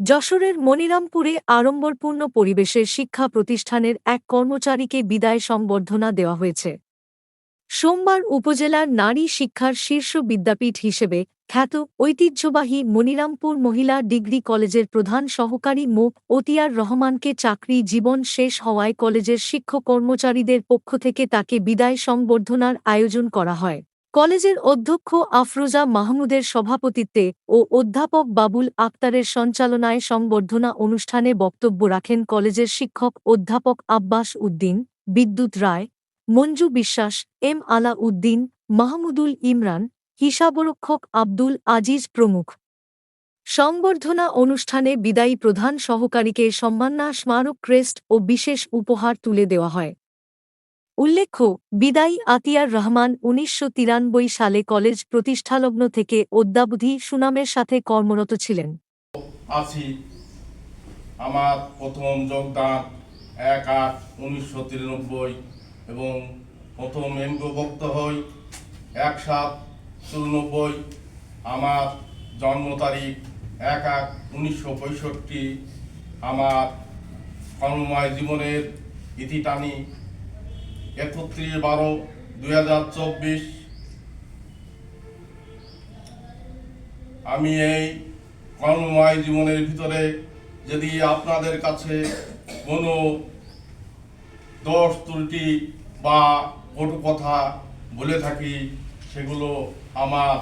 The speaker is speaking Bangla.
যশোরের মনিরামপুরে আড়ম্বরপূর্ণ পরিবেশের শিক্ষা প্রতিষ্ঠানের এক কর্মচারীকে বিদায় সংবর্ধনা দেওয়া হয়েছে। সোমবার উপজেলার নারী শিক্ষার শীর্ষ বিদ্যাপীঠ হিসেবে খ্যাত ঐতিহ্যবাহী মনিরামপুর মহিলা ডিগ্রি কলেজের প্রধান সহকারী মো. অতিয়ার রহমানকে চাকরি জীবন শেষ হওয়ায় কলেজের শিক্ষক কর্মচারীদের পক্ষ থেকে তাকে বিদায় সংবর্ধনার আয়োজন করা হয়। কলেজের অধ্যক্ষ আফরোজা মাহমুদের সভাপতিত্বে ও অধ্যাপক বাবুল আক্তারের সঞ্চালনায় সংবর্ধনা অনুষ্ঠানে বক্তব্য রাখেন কলেজের শিক্ষক অধ্যাপক আব্বাস উদ্দিন, বিদ্যুৎ রায়, মঞ্জু বিশ্বাস, এম আলা উদ্দিন, মাহমুদুল ইমরান, হিসাবরক্ষক আব্দুল আজিজ প্রমুখ। সংবর্ধনা অনুষ্ঠানে বিদায়ী প্রধান সহকারীকে সম্মাননা স্মারক ক্রেস্ট ও বিশেষ উপহার তুলে দেওয়া হয়। উল্লেখ্য, বিদায়ী আতিয়ার রহমান উনিশশো তিরানব্বই সালে কলেজ প্রতিষ্ঠালগ্ন থেকে অদ্যাবধি সুনামের সাথে কর্মরত ছিলেন। আছি আমার প্রথম যোগদান এক আট উনিশশো তিরানব্বই এবং প্রথম এমপ্রভুক্ত হই এক সাত চুরানব্বই। আমার জন্ম তারিখ এক এক উনিশশো পঁয়ষট্টি। আমার কর্মময় জীবনের ইতি টানি একত্রিশ বারো দুই হাজার চব্বিশ। আমি এই কর্মময় জীবনের ভিতরে যদি আপনাদের কাছে কোনো দোষ, ত্রুটি বা কটু কথা বলে থাকি, সেগুলো আমার